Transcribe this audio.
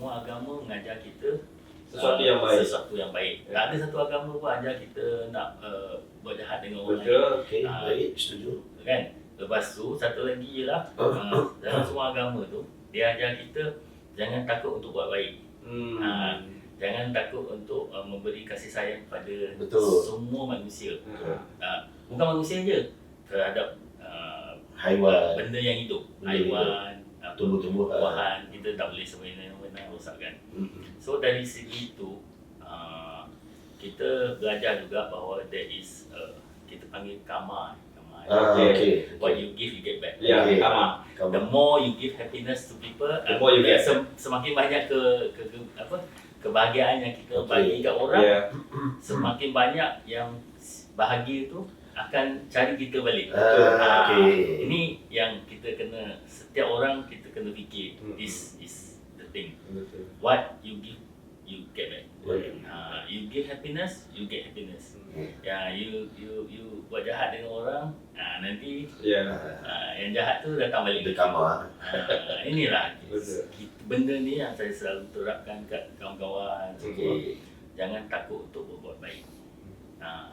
semua agama mengajar kita Sesuatu uh, yang baik. Sesuatu yang baik. Tak ada satu agama pun ajar kita nak uh, buat jahat dengan orang lain. Betul. Okey, Ah. baik, setuju. Kan? Lepas tu satu lagi ialah uh, dalam semua agama tu dia ajar kita jangan takut untuk buat baik. Hmm. Ah. Jangan takut untuk uh, memberi kasih sayang kepada Betul. semua manusia. Ah. Uh, bukan manusia je terhadap uh, Haiwan, benda yang hidup, Benda haiwan, tumbuh-tumbuhan. kita tak boleh semena-mena rosakkan. So dari segi itu uh, kita belajar juga bahawa there is uh, kita panggil karma. karma. Ah, Okey. okey. What you give you get back. Ya, Okey. sama. The Kamu. more you give happiness to people, The uh, more you get. sem- semakin banyak ke, ke, ke apa kebahagiaan yang kita Okey. bagi kat orang, Ya. semakin banyak yang bahagia tu akan cari kita balik. Ah, Ah, okey. Ini yang kita kena setiap orang kita kena fikir Hmm. this is the thing. Betul. What you give you get back. Baik. Ah, you give happiness, you get happiness. Hmm. Ya, you you you buat jahat dengan orang, ah, nanti Ya. ah, yang jahat tu datang balik. Dia karma. Ah, inilah Betul. kita, benda ni yang saya selalu terapkan kat kawan-kawan. Okey. Jangan takut untuk berbuat baik. Ah.